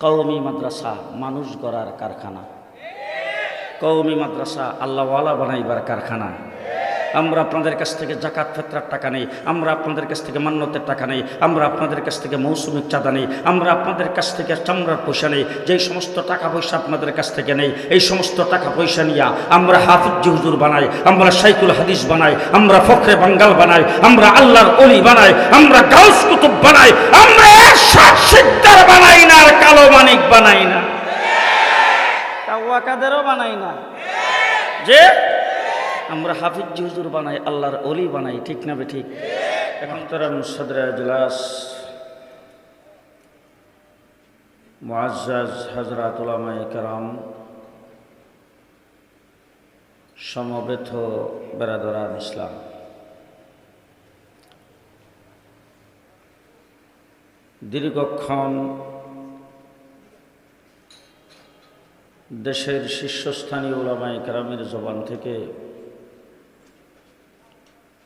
কৌমি মাদ্রাসা, মানুষ গড়ার কারখানা। কৌমি মাদ্রাসা, আল্লাহওয়ালা বানাইবার কারখানা। আমরা আপনাদের কাছ থেকে জাকাত, ফেতরার টাকা নেই। আমরা আপনাদের কাছ থেকে মান্যতের টাকা নেই। আমরা আপনাদের কাছ থেকে মৌসুমিক চাঁদা নেই। আমরা আপনাদের কাছ থেকে চামড়ার পয়সা নেই। যেই সমস্ত টাকা পয়সা আপনাদের কাছ থেকে নেই, এই সমস্ত টাকা পয়সা নিয়ে আমরা হাফিজ হুজুর বানাই, আমরা সাইকুল হাদিস বানাই, আমরা ফখরে বাঙ্গাল বানাই, আমরা আল্লাহর অলি বানাই, আমরা গাউস কুতুব বানাই সিদ্দার বানাই না আর কালো মানিক বানাই না। কাওয়াকাদেরও বানাই না। যে? আমরা হাফিজ হুজুর বানাই আল্লাহর অলি বানাই ঠিক না ঠিক? এখন তারা সদরা জুলাস। মুআজ্জাজ হজরত উলামায়ে কেরাম সমবেত বেরাদরান ইসলাম। দীর্ঘক্ষণ দেশের শীর্ষস্থানীয় ওলামায় কেরামের জবান থেকে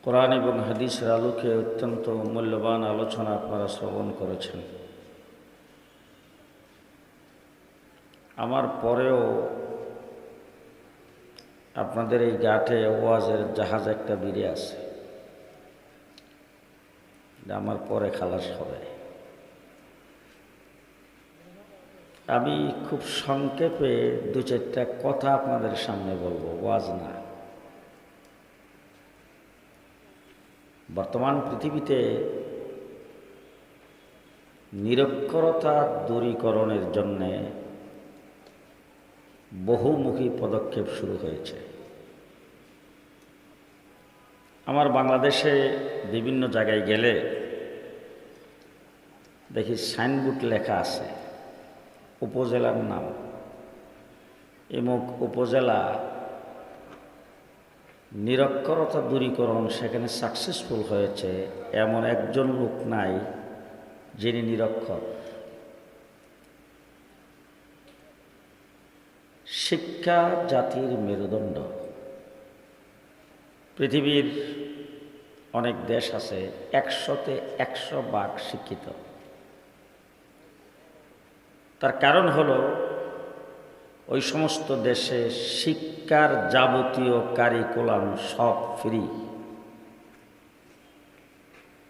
কোরআন এবং হাদিসের আলোকে অত্যন্ত মূল্যবান আলোচনা আপনারা শ্রবণ করেছেন। আমার পরেও আপনাদের এই ঘাটে ওয়াজের জাহাজ একটা বেরিয়ে আছে। আমার পরে খালাস হবে। আমি খুব সংক্ষেপে দু চারটা কথা আপনাদের সামনে বলব, ওয়াজ না। বর্তমান পৃথিবীতে নিরক্ষরতা দূরীকরণের জন্যে বহুমুখী পদক্ষেপ শুরু হয়েছে। আমার বাংলাদেশে বিভিন্ন জায়গায় গেলে দেখি সাইনবোর্ড লেখা আছে। উপজেলার নাম। এমুক উপজেলা নিরক্ষরতা দূরীকরণ সেখানে সাকসেসফুল হয়েছে, এমন একজন লোক নাই যিনি নিরক্ষর। শিক্ষা জাতির মেরুদণ্ড। পৃথিবীর অনেক দেশ আছে, একশোতে একশো ভাগ শিক্ষিত। তার কারণ হলো, ওই সমস্ত দেশে শিক্ষার যাবতীয় কারিকুলাম সব ফ্রি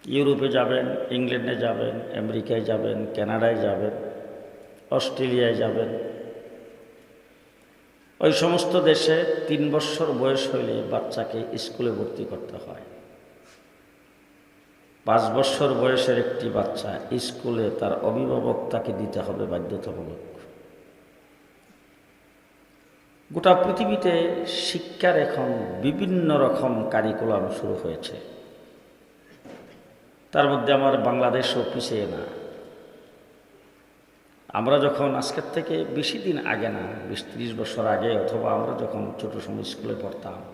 ইউরোপে যাবেন, ইংল্যান্ডে যাবেন, আমেরিকায় যাবেন, কানাডায় যাবেন, অস্ট্রেলিয়ায় যাবেন। ওই সমস্ত দেশে তিন বছর বয়স হইলে বাচ্চাকে স্কুলে ভর্তি করতে হয়। পাঁচ বছর বয়সের একটি বাচ্চা স্কুলে তার অভিভাবক তাকে দিতে হবে বাধ্যতামূলক। গোটা পৃথিবীতে শিক্ষার এখন বিভিন্ন রকম কারিকুলাম শুরু হয়েছে। তার মধ্যে আমার বাংলাদেশও পিছিয়ে না। আমরা যখন আজকের থেকে বেশি দিন আগে না, বিশ ত্রিশ বছর আগে অথবা আমরা যখন ছোটো সময় স্কুলে পড়তাম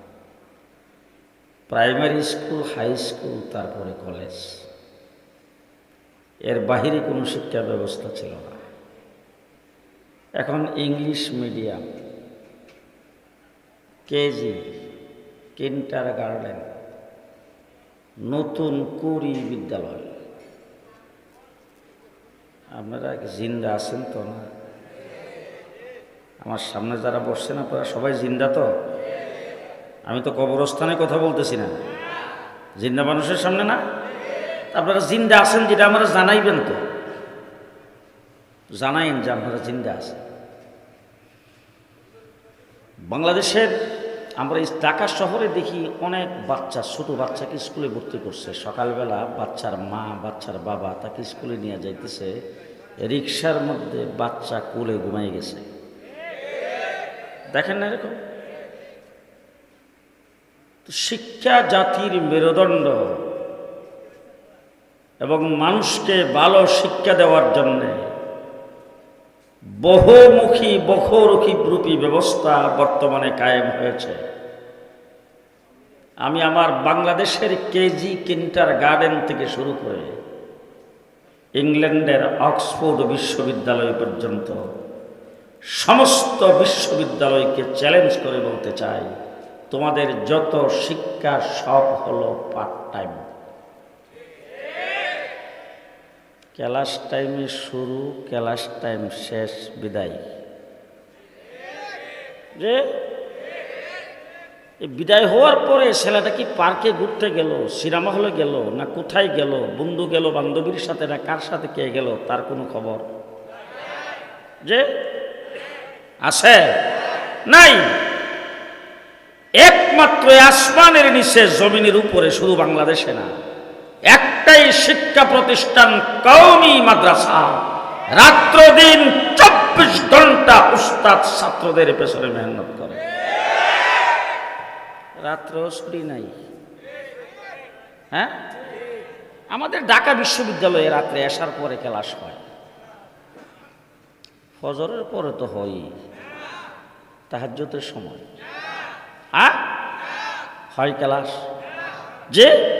প্রাইমারি স্কুল, হাই স্কুল, তারপরে কলেজ। এর বাহিরে কোনো শিক্ষা ব্যবস্থা ছিল না। এখন English medium, KG kindergarten নতুন কুড়ি বিদ্যালয়। আপনারা জিন্দা আছেন তো না? আমার সামনে যারা বসছেন, আপনারা সবাই জিন্দা তো? আমি তো কবরস্থানে কথা বলতেছি না। জিন্দা মানুষের সামনে না? আপনারা জিন্দা আছেন যেটা আমরা জানাইবেন তো। জানাইন যে আপনারা জিন্দা আছেন। বাংলাদেশের আমরা ঢাকা শহরে দেখি অনেক বাচ্চা, ছোট বাচ্চাকে স্কুলে ভর্তি করছে। সকালবেলা বাচ্চার মা, বাচ্চার বাবা তাকে স্কুলে নিয়ে যাইতেছে। রিক্সার মধ্যে বাচ্চা কোলে ঘুমাই গেছে। দেখেন না এরকম? শিক্ষা জাতির মেরুদণ্ড এবং মানুষকে ভালো শিক্ষা দেওয়ার জন্যে বহুমুখী বহুরুখী রূপী ব্যবস্থা বর্তমানে কায়েম হয়েছে। আমি আমার বাংলাদেশের কেজি কিন্টার গার্ডেন থেকে শুরু করে ইংল্যান্ডের অক্সফোর্ড বিশ্ববিদ্যালয় পর্যন্ত সমস্ত বিশ্ববিদ্যালয়কে চ্যালেঞ্জ করে বলতে চাই। তোমাদের যত শিক্ষা, সব হলো পার্ট টাইম ক্লাস টাইমে শুরু, ক্লাস টাইম শেষ, বিদায়। যে বিদায় হওয়ার পরে ছেলেটা কি পার্কে ঘুরতে গেল, সিনেমা হলে গেল, না কোথায় গেল, বন্ধু গেল, বান্ধবীর সাথে, না কার সাথে কে গেল, তার কোনো খবর? যে, আছে? নাই? একমাত্র আসমানের নিচে জমিনের উপরে শুধু বাংলাদেশে না, একটাই শিক্ষা প্রতিষ্ঠান কৌমি মাদ্রাসা। রাত্র দিন চব্বিশ ঘণ্টা উস্তাদ ছাত্রদের পেছনে মেহনত করে। রাত্র ছুটি নাই। হ্যাঁ? আমাদের ঢাকা বিশ্ববিদ্যালয়ে রাত্রে আসার পরে ক্লাস হয়। ফজরের পরে তো হয়ই। তাহাজ্যতের সময়। হ্যাঁ? হয় ক্লাস। যে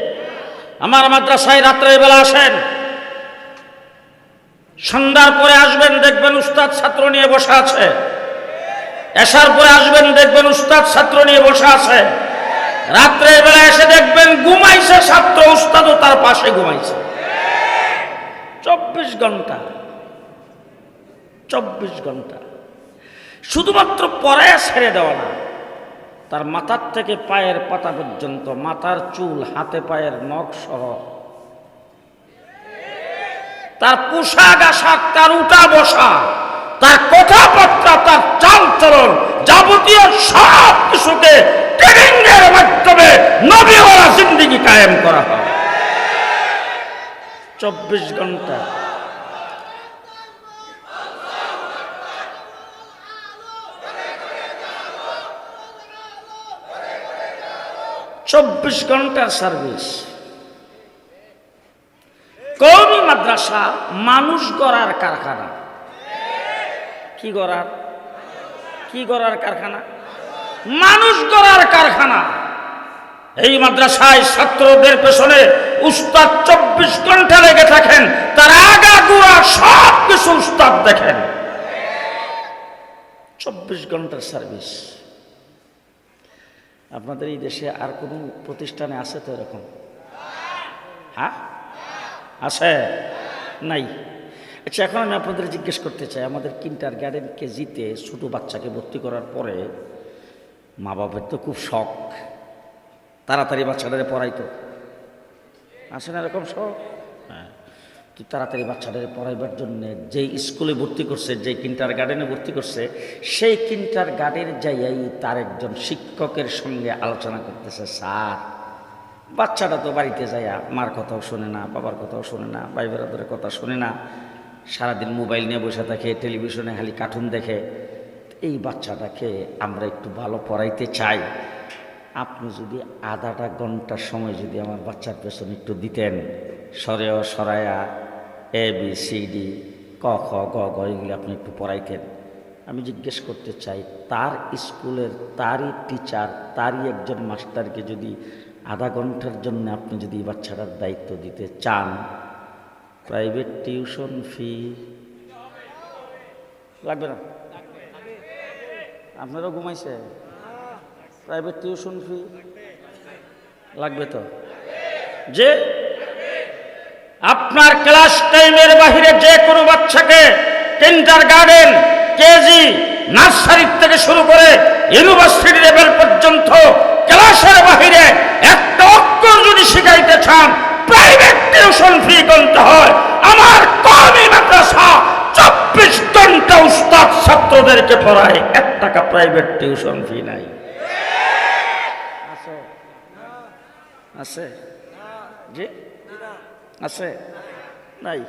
আমার মাদ্রাসায় রাত্রে বেলা আসেন। সন্ধ্যার পরে আসবেন, দেখবেন উস্তাদ ছাত্র নিয়ে বসে আছে। এসার পরে আসবেন, দেখবেন উস্তাদ ছাত্র নিয়ে বসে আছে। রাত্রে বেলা এসে দেখবেন ঘুমাইছে ছাত্র, উস্তাদও তার পাশে ঘুমাইছে। চব্বিশ ঘণ্টা। চব্বিশ ঘণ্টা। শুধুমাত্র পরে ছেড়ে দেওয়া না। তার মাথার থেকে পায়ের পাতা পর্যন্ত, মাথার চুল, হাতে পায়ের নখ সহ। তার পোশাক আশাক, তার উঠা বসা, তার কথাবার্তা, তার চাল চলন যাবতীয় সব কিছুকে ট্রেনিংয়ের মাধ্যমে নবীওয়ালা জিন্দিগি কায়েম করা হয়। চব্বিশ ঘণ্টা চব্বিশ ঘণ্টার সার্ভিস কৌমি মাদ্রাসা মানুষ গড়ার কারখানা। কি গড়ার? কি গড়ার কারখানা? মানুষ গড়ার কারখানা। এই মাদ্রাসায় ছাত্রদের পেছনে উস্তাদ চব্বিশ ঘণ্টা লেগে থাকেন, তার আগা গুড়া সব কিছু উস্তাদ দেখেন। চব্বিশ ঘণ্টার সার্ভিস আপনাদের এই দেশে আর কোনো প্রতিষ্ঠানে আছে তো এরকম? হ্যাঁ? আছে? নাই। আচ্ছা এখন আমি আপনাদের জিজ্ঞেস করতে চাই, আমাদের কিন্টার গার্ডেন কেজিতে ছোটো বাচ্চাকে ভর্তি করার পরে মা বাবার তো খুব শখ। তাড়াতাড়ি বাচ্চাটারে পড়াইতো। আছে না এরকম শখ? তুই তাড়াতাড়ি বাচ্চাটারে পড়াইবার জন্য যেই স্কুলে ভর্তি করছে, যেই কিন্টার গার্ডেনে ভর্তি করছে, সেই কিন্টার গার্ডেন যাইয়াই তার একজন শিক্ষকের সঙ্গে আলোচনা করতেছে, স্যার, বাচ্চাটা তো বাড়িতে যাইয়া মার কথাও শোনে না, বাবার কথাও শোনে না, ভাই বেড়াদের কথা শোনে না, সারাদিন মোবাইল নিয়ে বসে থাকে, টেলিভিশনে খালি কার্টুন দেখে। এই বাচ্চাটাকে আমরা একটু ভালো পড়াইতে চাই। আপনি যদি আধাটা ঘণ্টার সময় যদি আমার বাচ্চার পেছনে একটু দিতেন, সরেও সরায়া এ বি সি ডি ক, খ, গ গ, এগুলি আপনি একটু পড়াইতেন। আমি জিজ্ঞেস করতে চাই, তার স্কুলের তারই টিচার তারই একজন মাস্টারকে যদি আধা ঘণ্টার জন্য আপনি যদি বাচ্চাটার দায়িত্ব দিতে চান প্রাইভেট টিউশন ফি লাগবে না? আপনারও ঘুমাইছে? প্রাইভেট টিউশন ফি লাগবে তো? যে আপনার ক্লাস টাইমের বাহিরে যে কোনো বাচ্চাকে কিন্টার গার্ডেন কেজি নার্সারির থেকে শুরু করে ইউনিভার্সিটি লেভেল পর্যন্ত ক্লাসের বাহিরে একটা অক্ষর যদি শিখাইতে চান প্রাইভেট টিউশন ফি গুনতে হয়। আমার কমই মাদ্রাসা চব্বিশ ঘণ্টা উস্তাদ ছাত্রদেরকে পড়ায়, এক টাকা প্রাইভেট টিউশন ফি নাই। আছে। আছে। জি? আছে? নাই।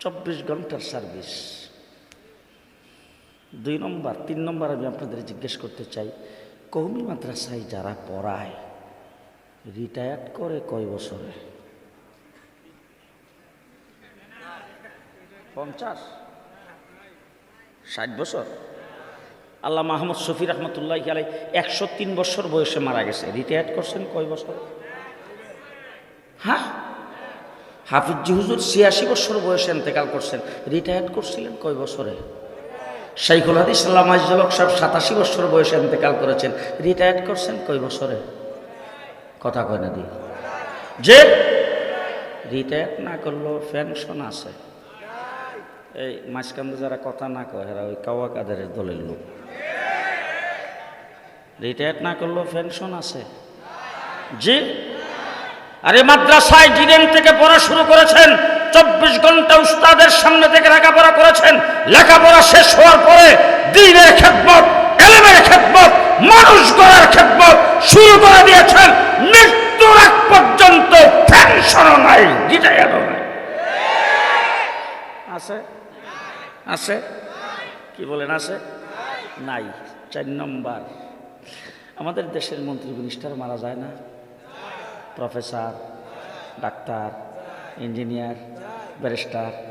চব্বিশ ঘণ্টার সার্ভিস। দুই নম্বর, তিন নম্বর আমি আপনাদের জিজ্ঞেস করতে চাই, কৌমি মাদ্রাসায় যারা পড়ায়, রিটায়ার্ড করে কয় বছরে? পঞ্চাশ। ষাট বছর। আল্লাহ মাহমুদ শফি রহমতুল্লাহ আলাই একশো তিন বছর বয়সে মারা গেছে। রিটায়ার্ড করছেন কয় বছর? হ্যাঁ? হাফিজ হুজুর ছিয়াশি বছর বয়সে ইন্তেকাল করছেন। রিটায়ার্ড করছিলেন কয় বছরে? শাইখুল হাদিস সাল্লাম আজলক সাহেব সাতাশি বছর বয়সে ইন্তেকাল করেছেন। রিটায়ার্ড করছেন কয় বছরে? কথা কয় না দিয়ে যে রিটায়ার না করলেও পেনশন আছে। এই মাঝখানে যারা কথা না কয়, এরা ওই কাওয়া কাদের দলের লোক। রিটায়ার না করলেও পেনশন আছে। জি আরে মাদ্রাসায় ডিরেন থেকে পড়া শুরু করেছেন, চব্বিশ ঘণ্টা উস্তাদের সামনে থেকে লেখাপড়া করেছেন, লেখাপড়া শেষ হওয়ার পরে দিনের খেদমত, এলেমের খেদমত, মানুষ গড়ার খেদমত শুরু করে দিয়েছেন। মৃত্যুর আগ পর্যন্ত পেনশনও নাই রিটায়ারও নাই। আছে? আছে? কি বলেন, আছে? নাই, চার নম্বর। আমাদের দেশের মন্ত্রী মিনিস্টার মারা যায় না। Professor doctor engineer barrister.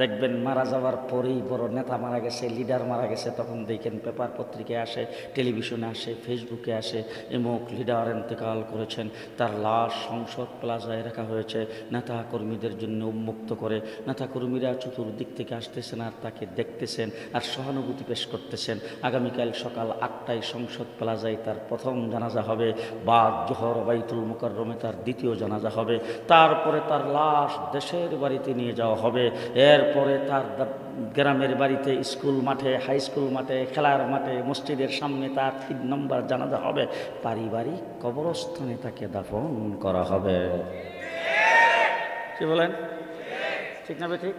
দেখবেন মারা যাওয়ার পরেই বড় নেতা মারা গেছে লিডার মারা গেছে, তখন দেখেন পেপার পত্রিকায় আসে টেলিভিশনে আসে ফেসবুকে আসে, এমুক লিডার ইন্তেকাল করেছেন, তার লাশ সংসদ প্লাজায় রাখা হয়েছে, নেতা কর্মীদের জন্য উন্মুক্ত করে, নেতা কর্মীরা চতুর্দিক থেকে আসতেছেন আর তাকে দেখতেছেন আর সহানুভূতি পেশ করতেছেন। আগামীকাল সকাল আটটায় সংসদ প্লাজায় তার প্রথম জানাজা হবে বা জোহর বাইতুল মুকাররমে তার দ্বিতীয় জানাজা হবে, তারপরে তার লাশ দেশের বাড়িতে নিয়ে যাওয়া হবে। এরপরে তার গ্রামের বাড়িতে স্কুল মাঠে, হাই স্কুল মাঠে, খেলার মাঠে, মসজিদের সামনে তার তিন নম্বর জানাজা হবে। পারিবারিক কবরস্থানে তাকে দাফন করা হবে। কি বলেন? ঠিক না ঠিক?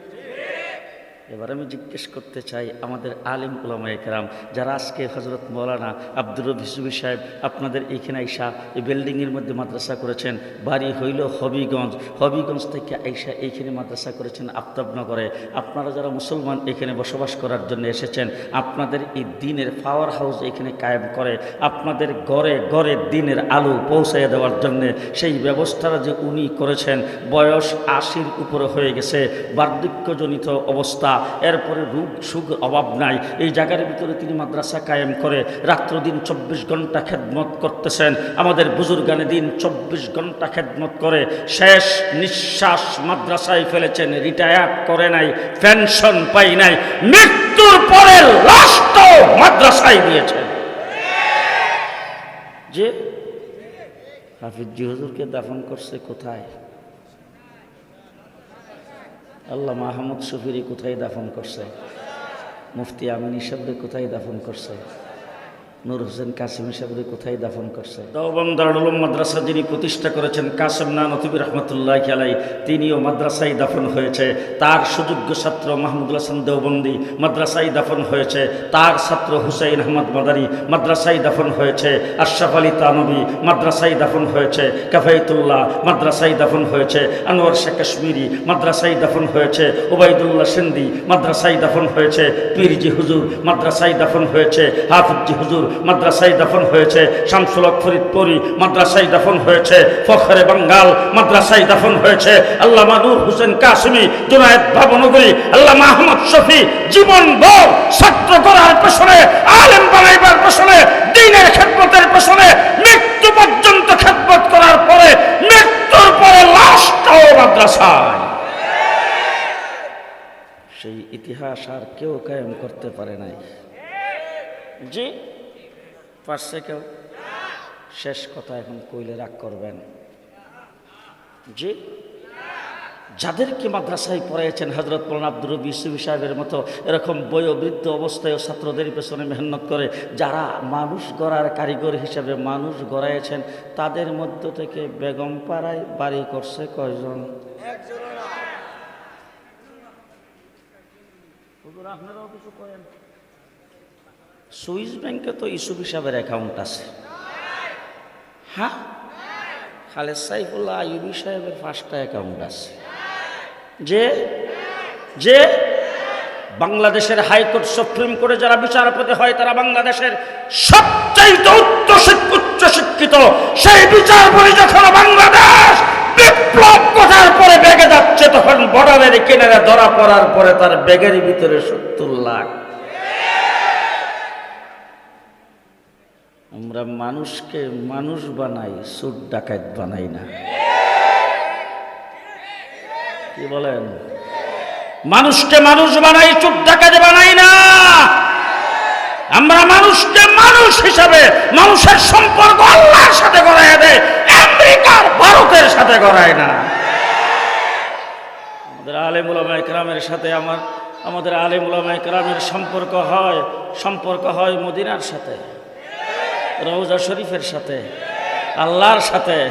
এবার আমি জিজ্ঞেস করতে চাই আমাদের আলিম উলামায়ে কেরাম, যারা আজকে হজরত মৌলানা আব্দুর রবি সুবি সাহেব আপনাদের এইখানে আইসা এই বিল্ডিংয়ের মধ্যে মাদ্রাসা করেছেন, বাড়ি হইল হবিগঞ্জ। হবিগঞ্জ থেকে আইসা এইখানে মাদ্রাসা করেছেন আফতাবনগরে। আপনারা যারা মুসলমান এখানে বসবাস করার জন্য এসেছেন, আপনাদের এই দিনের পাওয়ার হাউস এখানে কায়েম করে, আপনাদের গড়ে গড়ে দিনের আলো পৌঁছাইয়া দেওয়ার জন্য সেই ব্যবস্থাটা যে উনি করেছেন, বয়স আশির উপরে হয়ে গেছে। বার্ধক্যজনিত অবস্থা এরপরে রোগ, সুখ, অভাব নাই। এই জায়গার ভিতরে তিনি মাদ্রাসা কায়েম করে রাত্র দিন চব্বিশ ঘণ্টা খেদমত করতেছেন। আমাদের বুজুর্গানে দিন চব্বিশ ঘণ্টা খেদমত করে। শেষ নিঃশ্বাস মাদ্রাসায় ফেলেছেন, রিটায়ার করে নাই, পেনশন পাই নাই। মৃত্যুর পরে লাস্ট মাদ্রাসায় দিয়েছেন। যে হাফিজি হুজুরকে দাফন করছে কোথায়? আল্লাহ মাহমুদ শফিরি কোথায় দাফন করছে? মুফতি আমিনী হিসাবে কোথায় দাফন করছে? নূর হোসেন কাসিম হিসাবে কোথায় দাফন করছে? দেওবন্দ দারুল মাদ্রাসা যিনি প্রতিষ্ঠা করেছেন, কাসিম না নতিবি রহমতুল্লাহ খেলাই তিনিও মাদ্রাসায় দাফন হয়েছে। তার সুযোগ্য ছাত্র মাহমুদুল হাসান দেওবন্দি মাদ্রাসায় দাফন হয়েছে। তার ছাত্র হুসাইন আহমদ মাদারি মাদ্রাসায় দাফন হয়েছে। আশরাফ আলী তানবী মাদ্রাসায় দাফন হয়েছে। কাফাইতুল্লাহ মাদ্রাসায় দাফন হয়েছে। আনোয়ার শেখ কাশ্মীরি মাদ্রাসায় দাফন হয়েছে। ওবায়দুল্লাহ সিন্দি মাদ্রাসায় দাফন হয়েছে। পীরজি হুজুর মাদ্রাসায় দাফন হয়েছে। হাফিজি হুজুর মাদ্রাসায় দাফন হয়েছে শামসুল হক ফরিদপুরি মাদ্রাসায় দাফন হয়েছে, ফখরে বাঙ্গাল মাদ্রাসায় দাফন হয়েছে, আল্লামা নূর হোসেন কাসমি, জুনায়েদ ভাবনগরী আল্লাহ আহমদ শফি জীবন ভর ছাত্র করার পেছনে, আলেম বানাইবার পেছনে, দিনের খেদমতের পেছনে, মৃত্যু পর্যন্ত খেদমত করার পরে, মৃত্যুর পরে লাশটাও মাদ্রাসায়। সেই ইতিহাস আর কেউ কায়েম করতে পারে নাই। জি? পারছে কেউ? শেষ কথা এখন কইলে রাগ করবেন। জি? যাদেরকে মাদ্রাসায় পড়াইছেন হজরত মৌলানা আব্দুর রবি ইসুফি সাহেবের মতো এরকম বয়োবৃদ্ধ অবস্থায় ছাত্রদের পেছনে মেহনত করে যারা মানুষ গড়ার কারিগর হিসেবে মানুষ গড়াইছেন তাদের মধ্য থেকে বেগম পাড়ায় বাড়ি করছে কয়জন? আপনারাও কিছু করেন। সুইস ব্যাংকে তো ইসুফ হিসাবের অ্যাকাউন্ট আছে। হ্যাঁ? খালেদ সাইফুল্লাহ আইবি সাহেবের পাঁচটা অ্যাকাউন্ট আছে। যে? যে? বাংলাদেশের হাইকোর্ট সুপ্রিম কোর্টে যারা বিচারপতি হয়, তারা বাংলাদেশের সবচাইতে উচ্চ উচ্চ শিক্ষিত সেই বিচারপতি যখন বাংলাদেশ বিপ্লব করার পরে বেগে যাচ্ছে, তখন বর্ডারের কিনারে ধরা পড়ার পরে তার ব্যাগের ভিতরে সত্তর লাখ আমরা মানুষকে মানুষ বানাই সুট ডাকাত বানাই না। কি বলেন? মানুষকে মানুষ বানাই চুপ ডাকাত বানাই না। আমরা মানুষকে মানুষ হিসাবে মানুষের সম্পর্ক আল্লাহর সাথে গড়ায় দেয় আমেরিকার ভারতের সাথে গড়ায় না। আমাদের আলেম একরামের সাথে আমার, আমাদের আলেম একরামের সম্পর্ক হয় সম্পর্ক হয় মদিনার সাথে। রওজা শরীফের সাথে, আল্লাহর সাথে,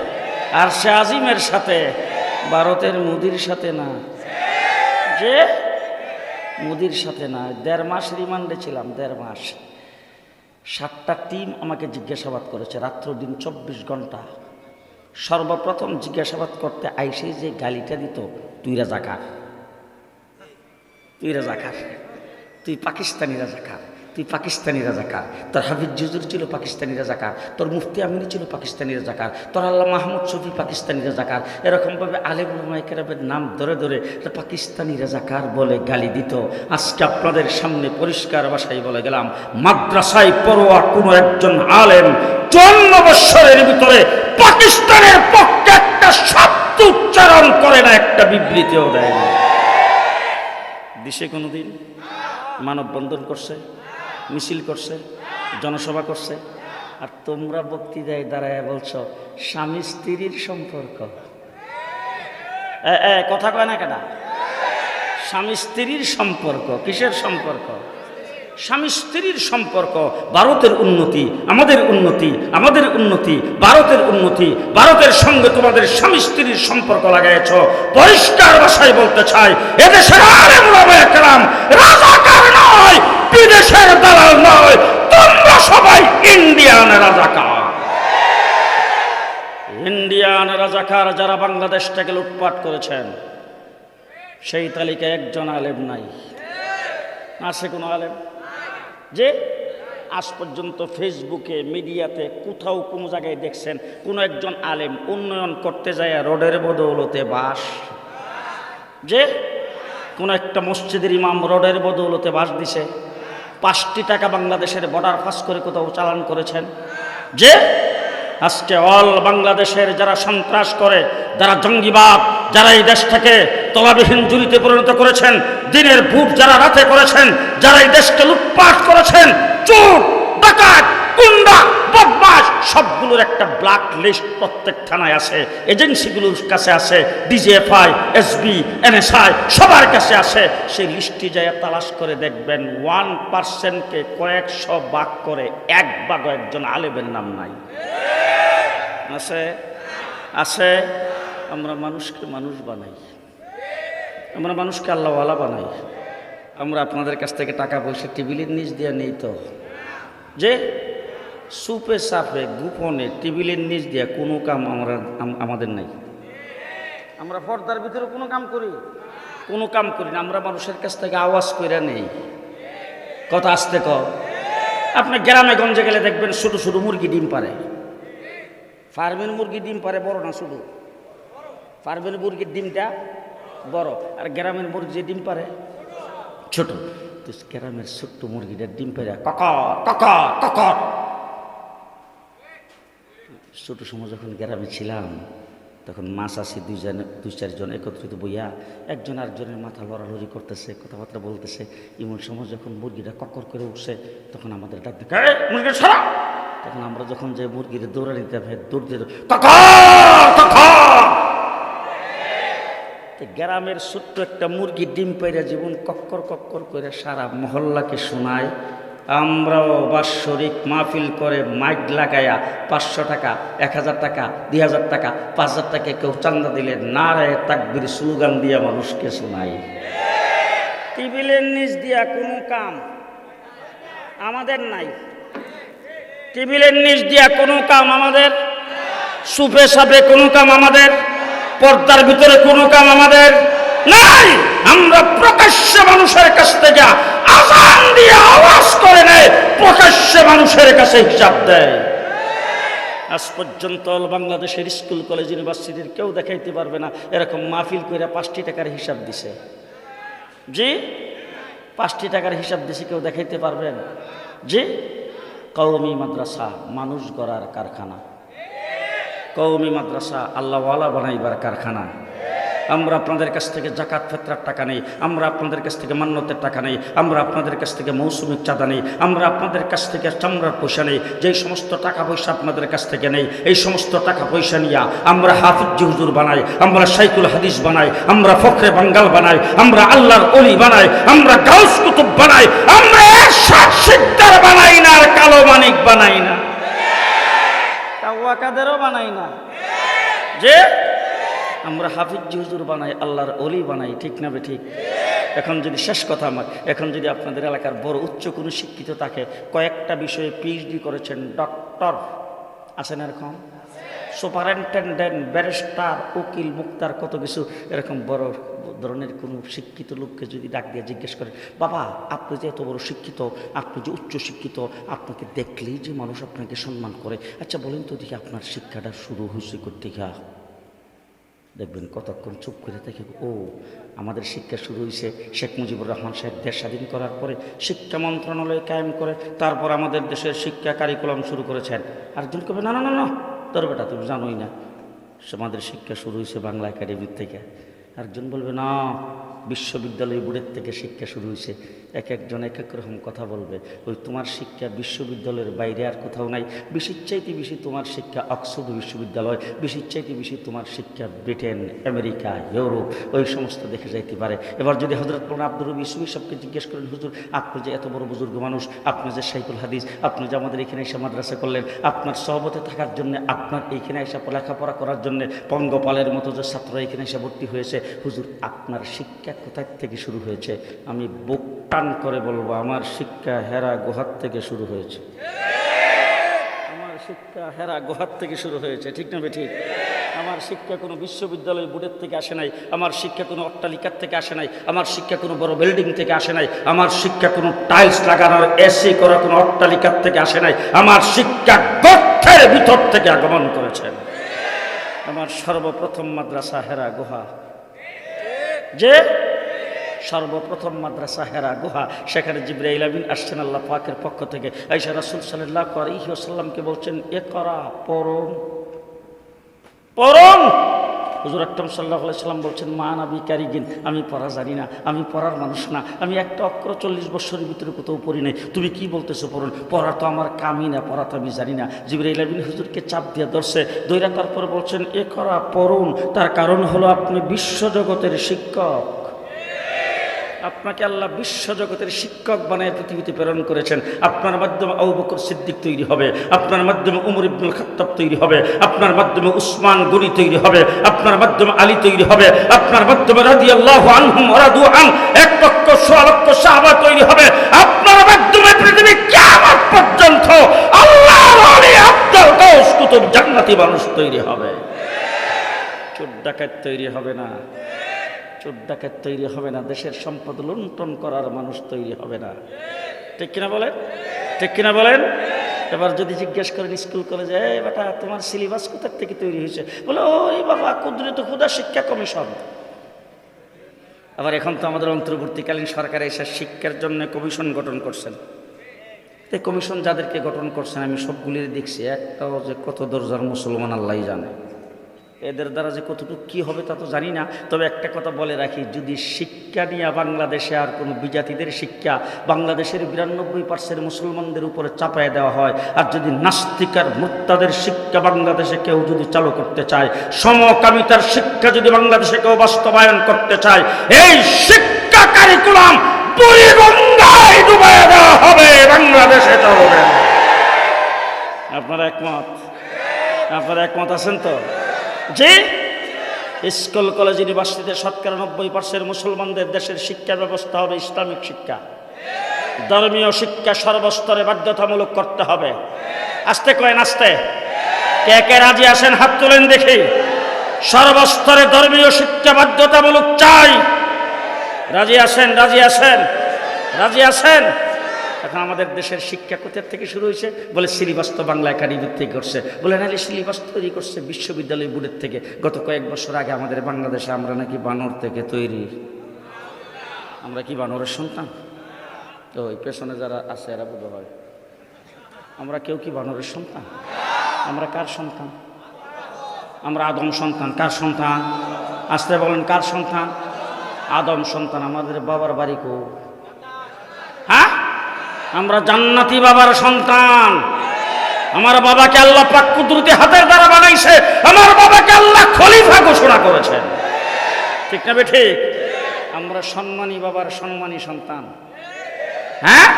আর সে আজিমের সাথে, ভারতের মুদির সাথে না। যে? মুদির সাথে না। দেড় মাস রিমান্ডে ছিলাম, দেড় মাস। সাতটা টিম আমাকে জিজ্ঞাসাবাদ করেছে, রাত্র দিন চব্বিশ ঘণ্টা। সর্বপ্রথম জিজ্ঞাসাবাদ করতে আইসে যে গালিটা দিত তুই রাজাকার তুই রাজাকার তুই পাকিস্তানি রাজাকার তুই পাকিস্তানি রাজাকার। তোর হাফিজ জুজুর ছিল পাকিস্তানি রাজাকার, তোর মুফতি আমিনী ছিল পাকিস্তানি রাজাকার, তোর আল্লাহ মাহমুদ শফি পাকিস্তানি রাজাকার। এরকমভাবে আলেম মাইকেরাবের নাম ধরে ধরে পাকিস্তানি রাজাকার বলে গালি দিত। আজকে আপনাদের সামনে পরিষ্কার ভাষায় বলে গেলাম, মাদ্রাসায় পড়োয়া কোনো একজন আলেম চুয়ান্ন বৎসরের ভিতরে পাকিস্তানের পক্ষে একটা শব্দ উচ্চারণ করে না, একটা বিবৃতিও দেয় না। দেশে কোনোদিন মানববন্ধন করছে? মিছিল করছে, জনসভা করছে, আর তোমরা বক্তৃতায় দাঁড়ায় বলছো, স্বামী স্ত্রীর সম্পর্ক। কথা কয় না কেনা স্বামী স্ত্রীর সম্পর্ক, কিসের সম্পর্ক? স্বামী স্ত্রীর সম্পর্ক, ভারতের উন্নতি, আমাদের উন্নতি আমাদের উন্নতি, ভারতের উন্নতি, ভারতের সঙ্গে তোমাদের স্বামী স্ত্রীর সম্পর্ক লাগাইছ পরিষ্কার ভাষায় বলতে চাই, এদেশের নয় বিদেশের দালাল নয়, তোমরা সবাই ইন্ডিয়ান রাজাকার। ইন্ডিয়ান রাজাকার যারা বাংলাদেশটাকে লুটপাট করেছেন, সেই তালিকায় একজন আলেম নাই। আছে কোনো আলেম? যে আজ পর্যন্ত ফেসবুকে, মিডিয়াতে কোথাও কোনো জায়গায় দেখছেন, কোনো একজন আলেম উন্নয়ন করতে যায় রোডের বদৌলতে বাস। যে কোনো একটা মসজিদের ইমাম রোডের বদৌলতে বাস দিছে। পাঁচটি টাকা বাংলাদেশের বর্ডার পাস করে কোথাও চালান করেছেন? যে? আজকে অল বাংলাদেশের যারা সন্ত্রাস করে, যারা জঙ্গিবাদ, যারা এই দেশটাকে তলাবিহীন জুড়িতে পরিণত করেছেন, দিনের ভূত যারা রাতে করেছেন, যারা এই দেশকে লুটপাট করেছেন, চোর, ডাকাত, গুন্ডা বদমাস সবগুলোর একটা ব্ল্যাক লিস্ট প্রত্যেক থানায় আছে। এজেন্সিগুলোর কাছে আছে ডিজিএফআই এসবি এনএসআই সবার কাছে আছে। সেই লিস্টটি যায় তালাশ করে দেখবেন ওয়ান পার্সেন্টকে কয়েকশো বাক করে এক বাগও একজন আলেবের নাম নাই। আছে? আছে? আমরা মানুষকে মানুষ বানাই। আমরা মানুষকে আল্লাহওয়ালা বানাই। আমরা আপনাদের কাছ থেকে টাকা পয়সা টেবিলের নিচ দিয়ে নেই তো। যে সুপে সাপে গোপনে টেবিলের নিচ দিয়ে কোনো কাম আমরা আমাদের নাই। আমরা পর্দার ভিতরে কোনো কাম করি? কোনো কাম করি না আমরা মানুষের কাছ থেকে আওয়াজ করে নেই। কথা আসতে ক আপনি গ্রামে গঞ্জে গেলে দেখবেন ছোটো ছোটো মুরগি ডিম পারে। ফার্মের মুরগি ডিম পারে বড় না শুধু ফার্মের মুরগির ডিমটা বড়। আর গ্রামের মুরগি যে ডিম পারে ছোট। তো গ্রামের ছোট্ট মুরগিটার ডিম পারে ককর ককর ককর। ছোট সময় যখন গ্রামে ছিলাম, তখন মাছ আসি দুইজন, দুই চারজন একত্রিত বইয়া একজন আরেকজনের মাথা লড়ালড়ি করতেছে, কথাবার্তা বলতেছে। এমন সময় যখন মুরগিটা কক্কর করে উঠছে, তখন আমাদের তখন আমরা যখন যে মুরগির দৌড়া নিতে দৌড়, ককর গ্রামের ছোট্ট একটা মুরগি ডিম পাইরা জীবন কক্কর কক্কর করে সারা মহল্লাকে শোনায়। আমরাও বাৎসরিক মাহফিল করে মাইক লাগায়া পাঁচশো টাকা, এক হাজার টাকা, দুই হাজার টাকা, পাঁচ হাজার টাকা কেউ চান্দা দিলে না রে তাকবির স্লোগান দিয়া মানুষকে শোনাই। টেবিলের নিচ দিয়া কোনো কাম আমাদের নাই। টেবিলের নিচ দিয়া কোনো কাম আমাদের। সুপে সাপে কোনো কাম আমাদের। পর্দার ভিতরে কোনো কাম আমাদের। নাই! আমরা প্রকাশ্যে মানুষের কাছ থেকে আজান দিয়ে আওয়াজ করে নেয়, প্রকাশ্যে মানুষের কাছে হিসাব দেয়। আজ পর্যন্ত বাংলাদেশের স্কুল, কলেজ, ইউনিভার্সিটির কেউ দেখাইতে পারবে না, এরকম মাহফিল করে পাঁচটি টাকার হিসাব দিছে। জি? পাঁচটি টাকার হিসাব দিছে, কেউ দেখাইতে পারবেন জি? কৌমি মাদ্রাসা, মানুষ গড়ার কারখানা। কৌমি মাদ্রাসা, আল্লাহওয়ালা বানাইবার কারখানা। আমরা আপনাদের কাছ থেকে জাকাত ফেতরার টাকা নেই। আমরা আপনাদের কাছ থেকে মান্যতের টাকা নেই। আমরা আপনাদের কাছ থেকে মৌসুমিক চাঁদা নেই। আমরা আপনাদের কাছ থেকে চামড়ার পয়সা নেই। যেই সমস্ত টাকা পয়সা আপনাদের কাছ থেকে নেই এই সমস্ত টাকা পয়সা নিয়ে আমরা হাফিজ হুজুর বানাই আমরা সাইকুল হাদিস বানাই আমরা ফখরে বাঙ্গাল বানাই আমরা আল্লাহর অলি বানাই আমরা গাউস কুতুব বানাই আমরা সিদ্দার বানাই না আর কালো মানিক বানাই না। কাদেরও বানাই না। যে আমরা হাফিজ হুজুর বানাই, আল্লাহর অলি বানাই, ঠিক না ঠিক? এখন যদি শেষ কথা আমার, এখন যদি আপনাদের এলাকার বড় উচ্চ কোনো শিক্ষিত থাকে, কয়েকটা বিষয়ে পিএইচডি করেছেন ডক্টর, আছেন এরকম? সুপারিনটেন্ডেন্ট, ব্যারিস্টার, উকিল, মুক্তার, কত কিছু, এরকম বড় ধরনের কোনো শিক্ষিত লোককে যদি ডাক দিয়ে জিজ্ঞেস করে, বাবা, আপনি যে এত বড় শিক্ষিত, আপনি যে উচ্চ শিক্ষিত, আপনাকে দেখলেই যে মানুষ আপনাকে সম্মান করে। আচ্ছা বলেন তো দেখি আপনার শিক্ষাটা শুরু হয়েছে গা দেখবেন কতক্ষণ চুপ করে থেকে, ও, আমাদের শিক্ষা শুরু হয়েছে শেখ মুজিবুর রহমান সাহেব দেশ স্বাধীন করার পরে শিক্ষা মন্ত্রণালয় কায়েম করে তারপর আমাদের দেশের শিক্ষা কারিকুলাম শুরু করেছেন। আরেকজন কবে না না না তোর বেটা তুমি জানোই না। আমাদের শিক্ষা শুরু হয়েছে বাংলা একাডেমির থেকে। আরেকজন বলবে, না, বিশ্ববিদ্যালয় বোর্ডের থেকে শিক্ষা শুরু হয়েছে এক একজন এক এক রকম কথা বলবে। ওই তোমার শিক্ষা বিশ্ববিদ্যালয়ের বাইরে আর কোথাও নাই। বেশির চাইতে বেশি তোমার শিক্ষা অক্সফোর্ড বিশ্ববিদ্যালয়, বেশির চাইতে বেশি তোমার শিক্ষা ব্রিটেন, আমেরিকা, ইউরোপ, ওই সমস্ত দেখে যাইতে পারে। এবার যদি হজরত পড়া আব্দুর রবি ইসুমি সবকে জিজ্ঞেস করেন, হুজুর, আপনি যে এত বড় বুজুর্গ মানুষ, আপনি যে সাইকুল হাদিস, আপনি যে আমাদের এখানে এসে মাদ্রাসা করলেন, আপনার সহবতে থাকার জন্য, আপনার এইখানে এসে লেখাপড়া করার জন্য পঙ্গপালের মতো যে ছাত্র এখানে এসে ভর্তি হয়েছে, হুজুর, আপনার শিক্ষা কোথায় থেকে শুরু হয়েছে? আমি বুক করে বলব, আমার শিক্ষা হেরা গুহার থেকে শুরু হয়েছে। আমার শিক্ষা হেরা গুহার থেকে শুরু হয়েছে, ঠিক না ঠিক আমার শিক্ষা কোনো বিশ্ববিদ্যালয় বোর্ডের থেকে আসে নাই, আমার শিক্ষা কোনো অট্টালিকার থেকে আসে নাই, আমার শিক্ষা কোনো বড় বিল্ডিং থেকে আসে নাই, আমার শিক্ষা কোনো টাইলস লাগানোর এসি করা কোনো অট্টালিকার থেকে আসে নাই, আমার শিক্ষা গর্থের ভিতর থেকে আগমন করেছেন আমার সর্বপ্রথম মাদ্রাসা হেরা গুহা। যে সর্বপ্রথম মাদ্রাসা হেরা গুহা। সেখানে জিব্রাইল আমিন আসছেন আল্লাহ পাকের পক্ষ থেকে। আইসা রাসুল সাল্লাহ আলহিহাসাল্লামকে বলছেন, এ করা পরম পরম হুজুর আকরম সাল্লাহ সাল্লাম বলছেন, মা নাবি কারিগিন, আমি পড়া জানি না, আমি পড়ার মানুষ না, আমি একটা অক্র চল্লিশ বছরের ভিতরে কোথাও পড়ি নাই। তুমি কি বলতেছো পড়ুন? পড়া তো আমার কামই না, পড়া তো আমি জানি না। জিবরাইল আমিন হুজুরকে চাপ দিয়ে ধরছে দৈরা তারপরে বলছেন, এ করা, পড়ুন। তার কারণ হলো আপনি বিশ্বজগতের শিক্ষক। আপনাকে আল্লাহ বিশ্বজগতের শিক্ষক বানায় পৃথিবীতে প্রেরণ করেছেন। আপনার মাধ্যমে আবু বকর সিদ্দিক তৈরি হবে। আপনার মাধ্যমে উমর ইবনুল খাত্তাব তৈরি হবে। আপনার মাধ্যমে উসমান গনি তৈরি হবে। আপনার মাধ্যমে আলী তৈরি হবে। আপনার মাধ্যমে রাদিয়াল্লাহু আনহুম ওয়ারাদু আন, এক লক্ষ, সোয়া সাহাবা তৈরি হবে। আপনার মাধ্যমে পৃথিবী কিয়ামত পর্যন্ত আল্লাহর ওলি আব্দুল কুতুব জান্নাতি মানুষ তৈরি হবে। চোর ডাকাত তৈরি হবে না। চোর ডাকাত তৈরি হবে না, দেশের সম্পদ লুণ্ঠন করার মানুষ তৈরি হবে না। ঠিক কিনা বলেন? ঠিক কিনা বলেন? এবার যদি জিজ্ঞেস করেন স্কুল কলেজে বেটা, তোমার সিলেবাস কোথা থেকে তৈরি হয়েছে? বলে, ওই বাবা, কুদরত ক্ষুদা শিক্ষা কমিশন। আবার এখন তো আমাদের অন্তর্বর্তীকালীন সরকার এসে শিক্ষার জন্য কমিশন গঠন করছেন। এই কমিশন যাদেরকে গঠন করছেন, আমি সবগুলির দেখছি, একটাও যে কত দরজার মুসলমান আল্লাহ জানে। এদের দ্বারা যে কতটুকু কী হবে তা তো জানি না। তবে একটা কথা বলে রাখি, যদি শিক্ষা নিয়ে বাংলাদেশে আর কোনো বিজাতিদের শিক্ষা বাংলাদেশের বিরানব্বই পার্সেন্ট মুসলমানদের উপরে চাপায় দেওয়া হয়, আর যদি নাস্তিকার মুক্তাদের শিক্ষা বাংলাদেশে কেউ যদি চালু করতে চায়, সমকামিতার শিক্ষা যদি বাংলাদেশে কেউ বাস্তবায়ন করতে চায়, এই শিক্ষা কারিকুলাম হবে, বাংলাদেশে আপনারা একমত? আপনারা একমত আছেন তো? যে স্কুল, কলেজ, ইউনিভার্সিটিতে শতকরা নব্বই পার্সেন্ট মুসলমানদের দেশের শিক্ষা ব্যবস্থা হবে ইসলামিক শিক্ষা। ধর্মীয় শিক্ষা সর্বস্তরে বাধ্যতামূলক করতে হবে। আস্তে কয়েন, আস্তে। কে কে রাজি আসেন হাত তোলেন দেখি। সর্বস্তরে ধর্মীয় শিক্ষা বাধ্যতামূলক চাই। রাজি আসেন রাজি আসেন রাজি আসেন এখন আমাদের দেশের শিক্ষা কোথার থেকে শুরু হয়েছে? বলে সিলেবাস তো বাংলা একাডেমির থেকে করছে। বলে নাহলে সিলেবাস তৈরি করছে বিশ্ববিদ্যালয় বোর্ডের থেকে। গত কয়েক বছর আগে আমাদের বাংলাদেশে আমরা নাকি বানর থেকে তৈরি। আমরা কি বানরের সন্তান? তো ওই পেছনে যারা আছে, এরা বোধ হয়। আমরা কেউ কি বানরের সন্তান? আমরা কার সন্তান? আমরা আদম সন্তান। কার সন্তান? আসতে বলেন, কার সন্তান? আদম সন্তান। আমাদের বাবার বাড়ি কো আমরা জান্নাতি বাবার সন্তান। আমার বাবাকে আল্লাহ পাক কুদরতি হাতের দ্বারা বানাইছে। আমার বাবাকে আল্লাহ খলিফা ঘোষণা করেছেন। ঠিক না বে ঠিক আমরা সম্মানী বাবার সম্মানী সন্তান। হ্যাঁ?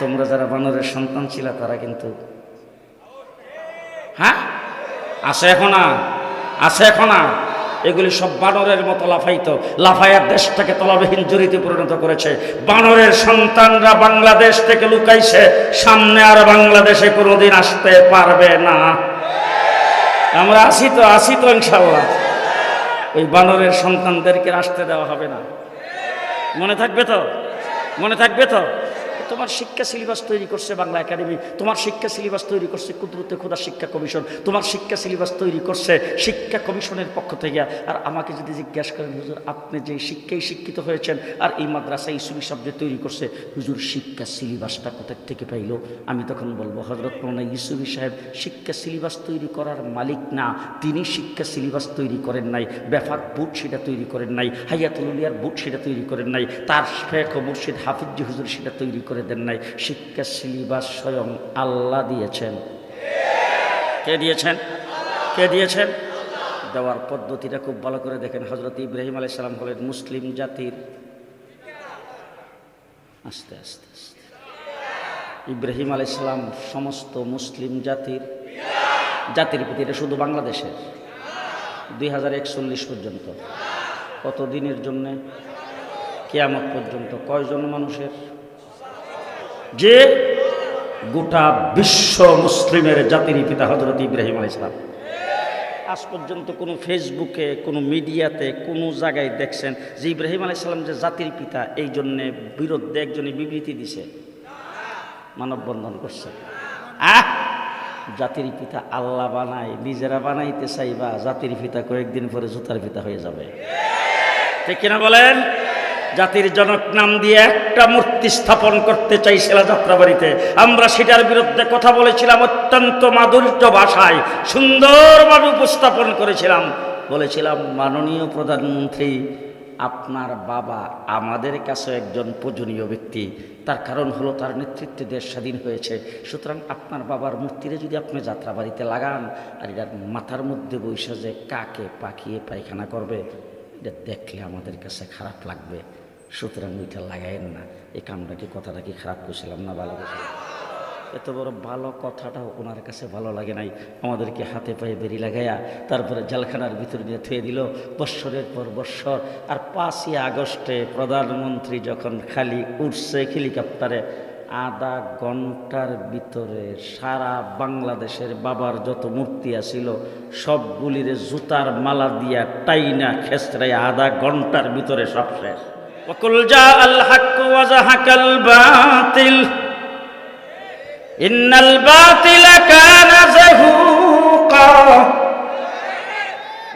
তোমরা যারা বানরের সন্তান ছিল, তারা কিন্তু হ্যাঁ? আছে এখন আছে এখন এগুলি সব বানরের মতো লাফাইতো, লাফাইয়া দেশটাকে তলাবিহীন জড়িতে পরিণত করেছে। বানরের সন্তানরা বাংলাদেশ থেকে লুকাইছে, সামনে আর বাংলাদেশে কোনোদিন আসতে পারবে না। আমরা আসি তো আসি তো ইনশাল্লাহ ওই বানরের সন্তানদেরকে আসতে দেওয়া হবে না। মনে থাকবে তো? মনে থাকবে তো? তোমার শিক্ষা সিলেবাস তৈরি করছে বাংলা একাডেমি, তোমার শিক্ষা সিলেবাস তৈরি করছে কুদরতে খোদা শিক্ষা কমিশন, তোমার শিক্ষা সিলেবাস তৈরি করছে শিক্ষা কমিশনের পক্ষ থেকে। আর আমাকে যদি জিজ্ঞাসা করেন, হুজুর, আপনি যে শিক্ষায় শিক্ষিত হয়েছেন আর এই মাদ্রাসা ইসুবি শব্দ তৈরি করছে, হুজুর, শিক্ষা সিলেবাসটা কোথায় থেকে পাইলো? আমি তখন বলব হজরত মৌলানা ইসুবি সাহেব, শিক্ষা সিলেবাস তৈরি করার মালিক না। তিনি শিক্ষা সিলেবাস তৈরি করেন নাই ব্যাপার বুট সেটা তৈরি করেন নাই, হাইয়াতুল উলিয়ার বুট সেটা তৈরি করেন নাই, তার শেখ মুর্শিদ হাফিজি হুজুর সেটা তৈরি করে দেন নাই। শিক্ষা সিলেবাস স্বয়ং আল্লাহ দিয়েছেন। কে দিয়েছেন? কে দিয়েছেন? দেওয়ার পদ্ধতিটা খুব ভালো করে দেখেন। হজরত ইব্রাহিম আলাই সালাম হলেন মুসলিম জাতির। আস্তে আস্তে আস্তে। ইব্রাহিম আলাইসালাম সমস্ত মুসলিম জাতির। জাতির প্রতি এটা শুধু বাংলাদেশের। দুই হাজার একচল্লিশ পর্যন্ত। কত দিনের জন্যে? কেয়ামত পর্যন্ত। কয়জন মানুষের? যে গোটা বিশ্ব মুসলিমের জাতির পিতা হজরত ইব্রাহিম আলাইসালাম আজ পর্যন্ত কোনো ফেসবুকে, কোনো মিডিয়াতে, কোনো জায়গায় দেখছেন যে ইব্রাহিম আলাইসাল্লাম যে জাতির পিতা, এই জন্যে বিরুদ্ধে একজনে বিবৃতি দিছে। মানববন্ধন করছে। আহ! জাতির পিতা আল্লাহ বানায়, নিজেরা বানাইতে চাইবা, জাতির পিতা কয়েকদিন পরে জুতার পিতা হয়ে যাবে। ঠিক কিনা বলেন? জাতির জনক নাম দিয়ে একটা মূর্তি স্থাপন করতে চাই চাইছিল যাত্রাবাড়িতে। আমরা সেটার বিরুদ্ধে কথা বলেছিলাম অত্যন্ত মাধুর্য ভাষায় সুন্দরভাবে উপস্থাপন করেছিলাম। বলেছিলাম, মাননীয় প্রধানমন্ত্রী, আপনার বাবা আমাদের কাছে একজন পূজনীয় ব্যক্তি। তার কারণ হলো তার নেতৃত্বে দেশ স্বাধীন হয়েছে। সুতরাং আপনার বাবার মূর্তিরে যদি আপনি যাত্রাবাড়িতে লাগান, আর এটার মাথার মধ্যে বৈশা যে কাকে পাকিয়ে পায়খানা করবে, এটা দেখলে আমাদের কাছে খারাপ লাগবে। সুতরাং ওইটা লাগাইন না। এই কামটা কি, কথাটা কি খারাপ করছিলাম না ভালো করছিলাম এত বড় ভালো কথাটাও ওনার কাছে ভালো লাগে নাই। আমাদেরকে হাতে পায়ে বেরি লাগাইয়া তারপরে জেলখানার ভিতর দিয়ে থুয়ে দিল। বৎসরের পর বৎসর, আর পাঁচই আগস্টে প্রধানমন্ত্রী যখন খালি উঠছে হেলিকপ্টারে, আধা ঘণ্টার ভিতরে সারা বাংলাদেশের বাবার যত মূর্তি আছিল, সবগুলিরে জুতার মালা দিয়া টাইনা খেসরাই আধা ঘণ্টার ভিতরে সব শেষ। وقل جاء الحق وزهق الباطل إن الباطل كان زهوقا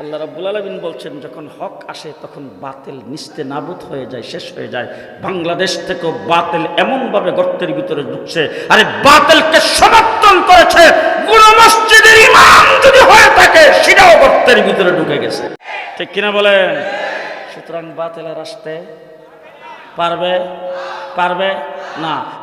আল্লাহ রাব্বুল আলামিন বলছেন যখন হক আসে তখন বাতিল নিস্তে নাবুদ হয়ে যায় শেষ হয়ে যায় বাংলাদেশ থেকেও বাতিল এমনভাবে গর্তের ভিতরে ঢুকছে আরে বাতিলকে সমর্থন করেছে গুরু মসজিদের ইমাম যদি হয়ে থাকে সেটাও গর্তের ভিতরে ঢুকে গেছে ঠিক কিনা বলেন সুতরাং বাতিলের আসতে পারবে? পারবে? না।